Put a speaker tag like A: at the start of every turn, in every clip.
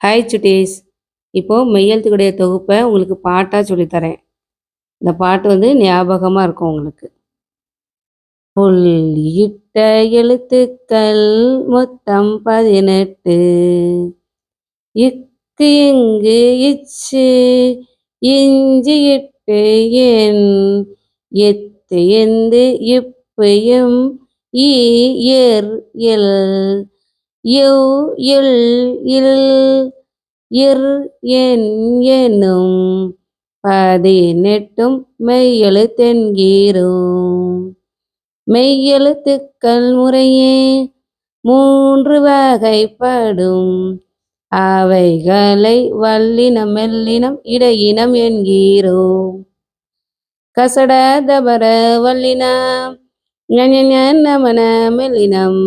A: Hi சுட்டீஸ் இப்போ மெய்யெழுத்துக்குடைய தொகுப்பை உங்களுக்கு பாட்டாக சொல்லித்தரேன். இந்த பாட்டு வந்து ஞாபகமாக இருக்கும் உங்களுக்கு. புல் இட்ட எழுத்துக்கள் மொத்தம் பதினெட்டு. இக்கு இங்கு இச்சு இஞ்சி இட்டு என் எத்து எந்து இப்பையும் ஈ எல். யு இல் இல் இர் என் எனும் பதினெட்டும் மெய்யெழுத்தென்கிறோம் மெய்யெழுத்துக்கள் முறையே மூன்று வகைப்படும். அவைகளை வல்லினம் மெல்லினம் இடையினம் என்கிறோம். கசட தபர வல்லினம் ஞஞ மெல்லினம்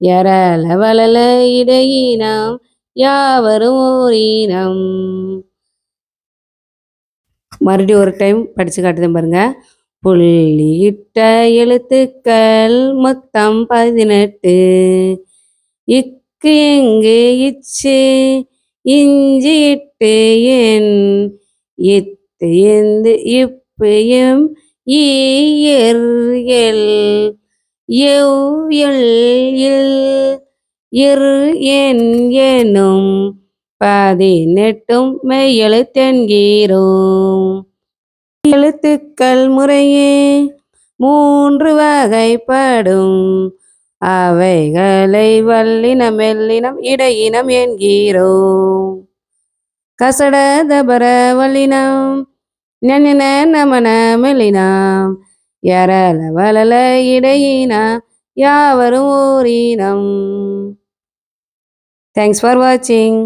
A: யரல வளல இடையினம் யாவரும் ஓரினம். மறுபடியும் ஒரு டைம் படிச்சு காட்டுதேன் பாருங்க. புள்ளியிட்ட எழுத்துக்கள் மொத்தம் பதினெட்டு. இக்கு எங்கு இச்சு இஞ்சி இட்டு என் இத்து எந்து இப்பு எம் ஈர் எல். இரு என் எனும் பதினெட்டும் மெய்யெழுத்தென்கிறோம். எழுத்துக்கள் முறையே மூன்று வகைப்படும். அவைகளை வல்லினம் மெல்லினம் இடையினம் என்கிறோம். கசட தபர வல்லினம் நமன மெல்லினாம் யரல வளல இடையினா யாவரும் ஓரினம் தேங்க்ஸ் ஃபார் வாட்சிங்